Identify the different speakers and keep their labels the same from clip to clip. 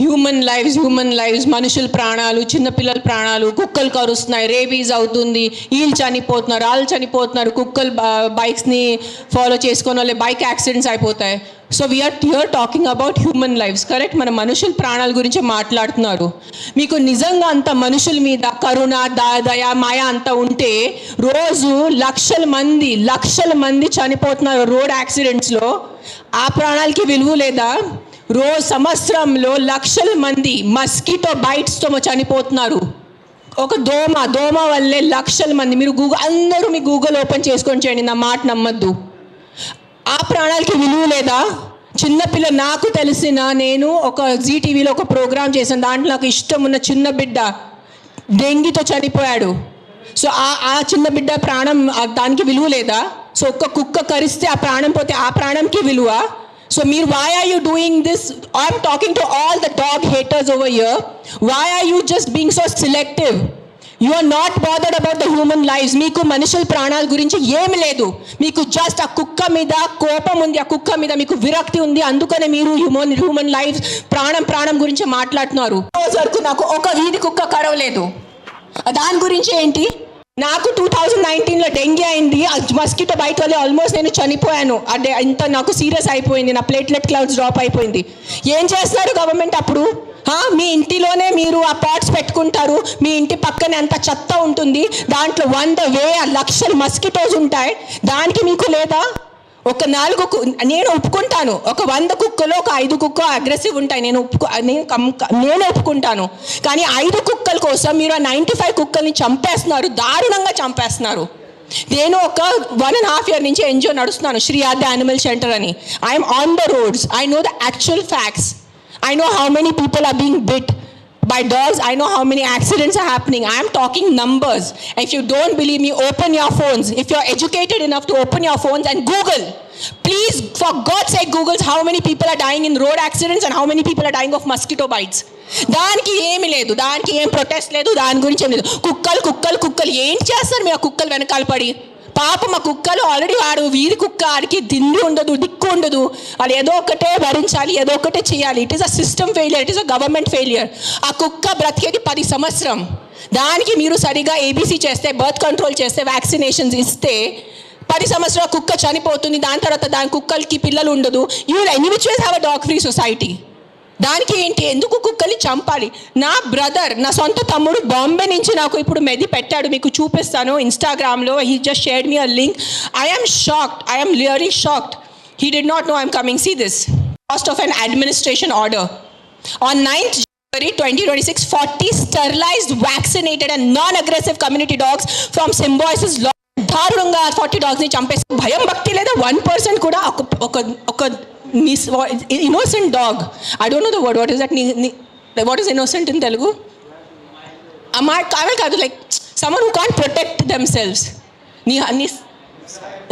Speaker 1: Human lifes human lives మనుషుల ప్రాణాలు చిన్నపిల్లల ప్రాణాలు కుక్కలు కరుస్తున్నాయి. రేబీస్ అవుతుంది. వీళ్ళు చనిపోతున్నారు వాళ్ళు చనిపోతున్నారు. కుక్కలు బైక్స్ని ఫాలో చేసుకొని వాళ్ళే బైక్ యాక్సిడెంట్స్ అయిపోతాయి. So we are here talking about human lifes correct మన మనుషుల ప్రాణాల గురించి మాట్లాడుతున్నారు. మీకు నిజంగా అంత మనుషుల మీద కరుణ ద- దయ మాయ అంత ఉంటే రోజు లక్షల మంది లక్షల మంది చనిపోతున్నారు రోడ్ యాక్సిడెంట్స్లో ఆ ప్రాణాలకి విలువ లేదా? రోజు సంవత్సరంలో లక్షల మంది మస్కిటో బైట్స్తో చనిపోతున్నారు. ఒక దోమ దోమ వల్లే లక్షల మంది. మీరు గూగుల్ అందరూ మీ గూగుల్ ఓపెన్ చేసుకొని చేయండి నా మాట నమ్మద్దు. ఆ ప్రాణాలకి విలువ లేదా? చిన్నపిల్ల నాకు తెలిసిన నేను ఒక జీటీవీలో ఒక ప్రోగ్రామ్ చేశాను. దాంట్లో నాకు ఇష్టం ఉన్న చిన్న బిడ్డ డెంగీతో చనిపోయాడు. సో ఆ ఆ చిన్న బిడ్డ ప్రాణం దానికి విలువ లేదా? సో ఒక్క కుక్క కరిస్తే ఆ ప్రాణం పోతే ఆ ప్రాణంకి విలువ? సో మీరు why are you doing this I'm talking to all the dog haters over here why are you just being so selective you are not bothered about the human lifes మీకు మనుషుల ప్రాణాల గురించి ఏమి లేదు మీకు జస్ట్ ఆ కుక్క మీద కోపం ఉంది ఆ కుక్క మీద మీకు విరక్తి ఉంది అందుకనే మీరు హ్యూమన్ హ్యూమన్ లైఫ్ ప్రాణం ప్రాణం గురించి మాట్లాడుతున్నారు రోజు వరకు నాకు ఒక వీధి కుక్క కరవలేదు దాని గురించి ఏంటి నాకు నైన్టీన్లో డెంగీ అయింది. మస్కిటో బయట వల్ల ఆల్మోస్ట్ నేను చనిపోయాను. అంటే ఇంత నాకు సీరియస్ అయిపోయింది. నా ప్లేట్లెట్ క్లౌడ్స్ డ్రాప్ అయిపోయింది. ఏం చేస్తున్నారు గవర్నమెంట్ అప్పుడు? మీ ఇంటిలోనే మీరు ఆ పాట్స్ పెట్టుకుంటారు. మీ ఇంటి పక్కనే అంత చెత్త ఉంటుంది. దాంట్లో వంద వే లక్షలు మస్కిటోస్ ఉంటాయి. దానికి మీకు లేదా? ఒక నాలుగు కు- నేను ఒప్పుకుంటాను. ఒక వంద కుక్కలో ఒక ఐదు కుక్క అగ్రెసివ్ ఉంటాయి. నేను ఒప్పుకో నేను నేను ఒప్పుకుంటాను. కానీ ఐదు కుక్కల కోసం మీరు ఆ నైంటీ ఫైవ్ కుక్కల్ని చంపేస్తున్నారు. దారుణంగా చంపేస్తున్నారు. నేను ఒక వన్ అండ్ హాఫ్ ఇయర్ నుంచి ఎన్జిఓ నడుస్తున్నాను. శ్రీ ఆద్య యానిమల్ సెంటర్ అని. I'm on the roads I know the actual facts I know how many people are being bit by dogs i know how many accidents are happening I'm talking numbers if you don't believe me open your phones if you're educated enough to open your phones and google please for god's sake google how many people are dying in road accidents and how many people are dying of mosquito bites దానికి ఏమి లేదు దానికి ఏం protest లేదు దాని గురించి ఏం లేదు కుక్కలు కుక్కలు కుక్కలు ఏం చేస్తారు మీరు ఆ కుక్కలు వెనకాల పడి పాప మా కుక్కలు ఆల్రెడీ వాడు వీరి కుక్క ఆడికి దిండి ఉండదు దిక్కు ఉండదు. అది ఏదో ఒకటే భరించాలి ఏదో ఒకటే చేయాలి. It is a system failure it is a government failure ఆ కుక్క బ్రతికేది పది సంవత్సరం. దానికి మీరు సరిగా ఏబీసీ చేస్తే బర్త్ కంట్రోల్ చేస్తే వ్యాక్సినేషన్స్ ఇస్తే పది సంవత్సరాల కుక్క చనిపోతుంది దాని తర్వాత దాని కుక్కలకి పిల్లలు ఉండదు. You any which have a dog free society దానికి ఏంటి? ఎందుకు కుక్కల్ని చంపాలి? నా బ్రదర్ నా సొంత తమ్ముడు బాంబే నుంచి నాకు ఇప్పుడు మెది పెట్టాడు మీకు చూపిస్తాను ఇన్స్టాగ్రామ్లో. He just shared me a link I'm shocked I'm really shocked he did not know I'm coming see this cost of an administration order on ninth twenty 2026, 40 sterilized, vaccinated, and non-aggressive community dogs from Symbiosis Law. దారుణంగా forty డాగ్స్ని చంపేసి భయం భక్తి లేదా one percent కూడా ఒక ఒక ఒక innocent dog. I don't know the word what is that what is innocent in Telugu అమ్మా కావే కాదు like someone who can protect themselves నీ నీ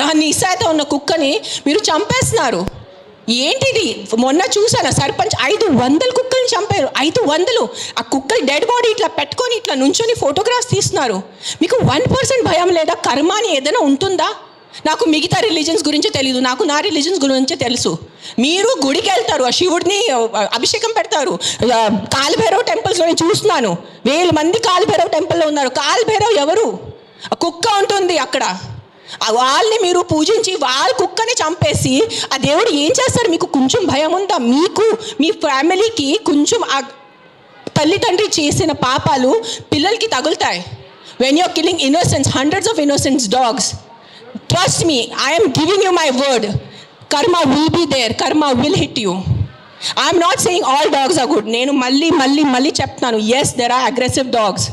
Speaker 1: ఆ నిస్సాయిత ఉన్న కుక్కని మీరు చంపేస్తున్నారు. ఏంటిది? మొన్న చూసాను సర్పంచ్ ఐదు వందల కుక్కల్ని చంపారు. ఐదు వందలు. ఆ కుక్కలు డెడ్ బాడీ ఇట్లా పెట్టుకొని ఇట్లా నుంచొని ఫోటోగ్రాఫ్స్ తీస్తున్నారు. మీకు వన్ పర్సెంట్ భయం లేదా? కర్మ అని ఏదైనా ఉంటుందా? నాకు మిగతా రిలీజన్స్ గురించి తెలియదు నాకు నా రిలీజన్స్ గురించి తెలుసు. మీరు గుడికి వెళ్తారు. ఆ శివుడిని అభిషేకం పెడతారు. ఆ, కాలభైరవ్ టెంపుల్స్లో నేను చూస్తున్నాను. వేల మంది కాలభైరవ్ టెంపుల్లో ఉన్నారు. కాలభైరవ్ ఎవరు? ఆ కుక్క ఉంటుంది అక్కడ. వాళ్ళని మీరు పూజించి వాళ్ళ కుక్కని చంపేసి ఆ దేవుడు ఏం చేస్తారు మీకు కొంచెం భయం ఉందా? మీకు మీ ఫ్యామిలీకి కొంచెం ఆ తల్లిదండ్రి చేసిన పాపాలు పిల్లలకి తగులుతాయి. When you're killing innocence hundreds of innocence dogs trust me I'm giving you my word karma will be there karma will hit you I'm not saying all dogs are good నేను మళ్ళీ మళ్ళీ మళ్ళీ చెప్తాను yes there are aggressive dogs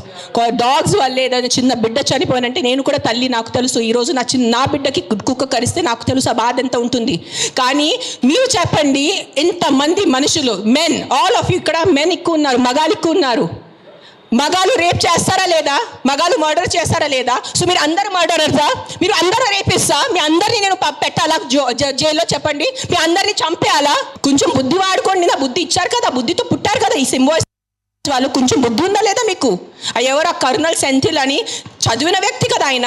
Speaker 1: dogs వల్ల ఏదైనా చిన్న బిడ్డ చనిపోయినంటే నేను కూడా తల్లి నాకు తెలుసు. ఈరోజు నా చిన్న నా బిడ్డకి కుక్క కరిస్తే నాకు తెలుసు ఆ బాధ ఎంత ఉంటుంది. కానీ మీరు చెప్పండి ఇంతమంది మనుషులు మెన్ ఆల్ ఆఫ్ ఇక్కడ మెన్ ఎక్కువ ఉన్నారు మగాలు ఎక్కువ ఉన్నారు. మగాలు రేప్ చేస్తారా లేదా? మగాలు మర్డర్ చేస్తారా లేదా? సో మీరు అందరు మర్డరర్సా మీరు అందరూ రేపిస్తా. మీ అందరినీ నేను పెట్టాలా? జో- జైల్లో చెప్పండి. మీ అందరినీ చంపేయాలా? కొంచెం బుద్ధి వాడుకోండి. నా బుద్ధి ఇచ్చారు కదా. బుద్ధితో పుట్టారు కదా ఈ సింబాయిస్ వాళ్ళు. కొంచెం బుద్ధి ఉందా లేదా మీకు? ఎవరు? ఆ కర్నల్ సెంథిల్ అని చదివిన వ్యక్తి కదా ఆయన.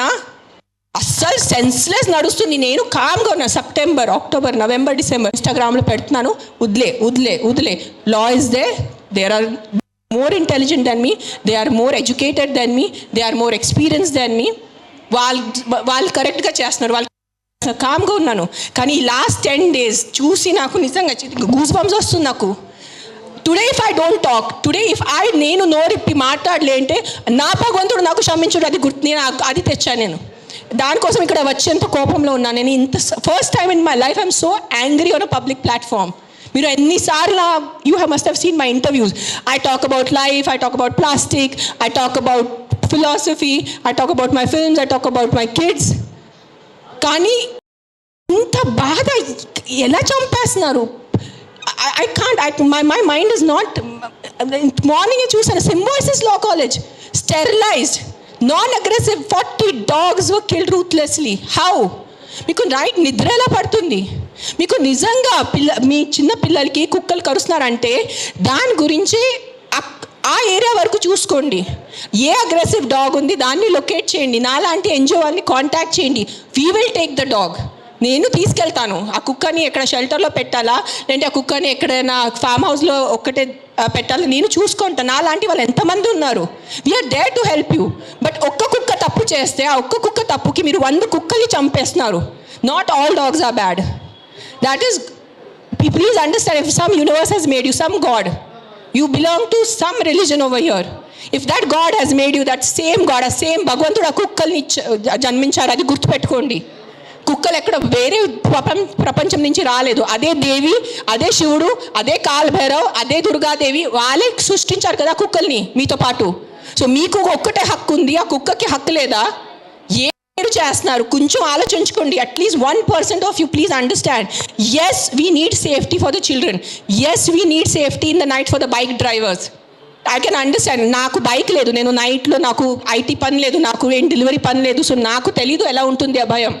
Speaker 1: అస్సలు సెన్స్లెస్ నడుస్తుంది. నేను కామ్గా ఉన్నా. సెప్టెంబర్ అక్టోబర్ నవంబర్ డిసెంబర్ ఇన్స్టాగ్రామ్లో పెడుతున్నాను. వదిలే వదిలే వదిలే. Law is they there are more intelligent than me they are more educated than me they are more experience than me వాళ్ళు వాళ్ళు కరెక్ట్గా చేస్తున్నారు వాళ్ళు కామ్గా ఉన్నాను. కానీ ఈ లాస్ట్ టెన్ డేస్ చూసి నాకు నిజంగా గూస్ బంప్స్ వస్తుంది నాకు. Today if I don't talk today if I నేను నోరిప్పి మాట్లాడలే అంటే నా భగవంతుడు నాకు క్షమించుడు అది గుర్తు నేను అది తెచ్చాను నేను. దానికోసం ఇక్కడ వచ్చేంత కోపంలో ఉన్నాను నేను ఇంత first time in my life I'm so angry on a public platform మీరు ఎన్నిసార్లు you have must have seen my interviews I talk about life I talk about plastic I talk about philosophy I talk about my films I talk about my kids కానీ ఇంత బాధ ఎలా చంపేస్తున్నారు? I can't I my my mind is not morning చూసాను Symbiosis law college sterilised non aggressive forty dogs kill ruthlessly how మీకు night నిద్ర ఎలా పడుతుంది? మీకు నిజంగా పిల్ల మీ చిన్న పిల్లలకి కుక్కలు కరుస్తున్నారంటే దాని గురించి ఆ ఏరియా వరకు చూసుకోండి. ఏ అగ్రెసివ్ డాగ్ ఉంది దాన్ని లొకేట్ చేయండి. నాలాంటి ఎన్జిఓ వాళ్ళని కాంటాక్ట్ చేయండి. We will take the dog నేను తీసుకెళ్తాను. ఆ కుక్కని ఎక్కడ షెల్టర్లో పెట్టాలా? లేదంటే ఆ కుక్కని ఎక్కడైనా ఫామ్ హౌస్లో ఒక్కటే పెట్టాలా? నేను చూసుకుంటాను నాలాంటి వాళ్ళు ఎంతమంది ఉన్నారు? We are there to help you but ఒక్క కుక్క తప్పు చేస్తే ఆ ఒక్క కుక్క తప్పుకి మీరు వంద కుక్కల్ని చంపేస్తున్నారు. Not all dogs are bad that is please understand if some universe he's made you some god you belong to some religion over here if that god has made you that same god ఆ same భగవంతుడు ఆ కుక్కల్ని జన్మించారు అది గుర్తుపెట్టుకోండి. కుక్కలు ఎక్కడ వేరే ప్రపం ప్రపంచం నుంచి రాలేదు. అదే దేవి అదే శివుడు అదే కాల్భైరవ్ అదే దుర్గాదేవి వాళ్ళే సృష్టించారు కదా కుక్కల్ని మీతో పాటు. సో మీకు ఒక్కటే హక్కు ఉంది ఆ కుక్కకి హక్కు లేదా? మీరు చేస్తున్నారు. కొంచెం ఆలోచించుకోండి. At least one percent of you please understand as we need safety for the children as we need safety in the night for the bike drivers I can understand నాకు బైక్ లేదు. నేను నైట్లో నాకు ఐటీ పని లేదు. నాకు ఏం delivery పని లేదు. సో నాకు తెలీదు ఎలా ఉంటుంది ఆ భయం.